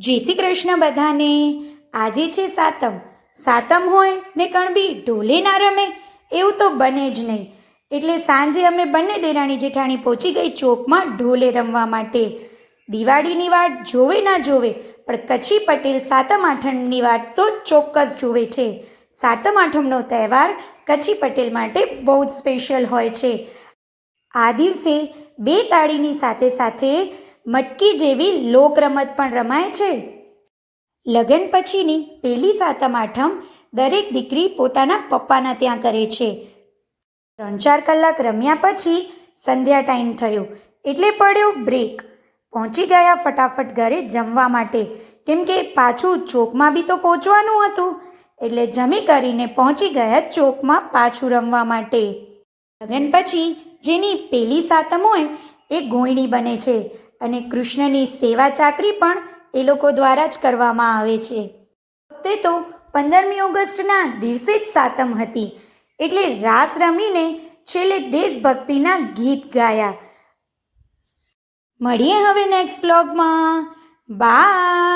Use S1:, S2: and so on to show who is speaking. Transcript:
S1: જય શ્રી કૃષ્ણ બધાને. આજે છે સાતમ. સાતમ હોય ને કણબી ઢોલે ના રમે, એવું તો બને જ નહીં. એટલે સાંજે અમે બંને દેરાણી જેઠાણી પહોંચી ગઈ ચોકમાં ઢોલે રમવા માટે. દિવાળીની વાટ જોવે ના જોવે, પણ કચ્છી પટેલ સાતમ આઠમની વાત તો ચોક્કસ જોવે છે. સાતમ આઠમનો તહેવાર કચ્છી પટેલ માટે બહુ જ સ્પેશિયલ હોય છે. આ દિવસે બે તાળીની સાથે સાથે મટકી જેવી લોક રમત પણ રમાય છે. લગ્ન પછીની પહેલી સાતમ આઠમ દરેક દીકરી પોતાના પપ્પાના ત્યાં કરે છે. ત્રણ ચાર કલાક રમ્યા પછી સંધ્યા ટાઈમ થયો. એટલે પડ્યો બ્રેક. પહોંચી ગયા ફટાફટ ઘરે જમવા માટે. કેમ કે પાછું ચોકમાં બી તો પહોંચવાનું હતું. એટલે જમી કરીને પહોંચી ગયા ચોકમાં પાછું રમવા માટે. લગ્ન પછી જેની પહેલી સાતમ હોય એ ગોયણી બને છે. અને કૃષ્ણની સેવા ચાકરી પણ એ લોકો દ્વારા જ કરવામાં આવે છે. તે તો પંદરમી ઓગસ્ટના દિવસે જ સાતમ હતી, એટલે રાસ રમીને છેલ્લે દેશભક્તિના ગીત ગાયા. મળીએ હવે નેક્સ્ટ બ્લોગમાં બાય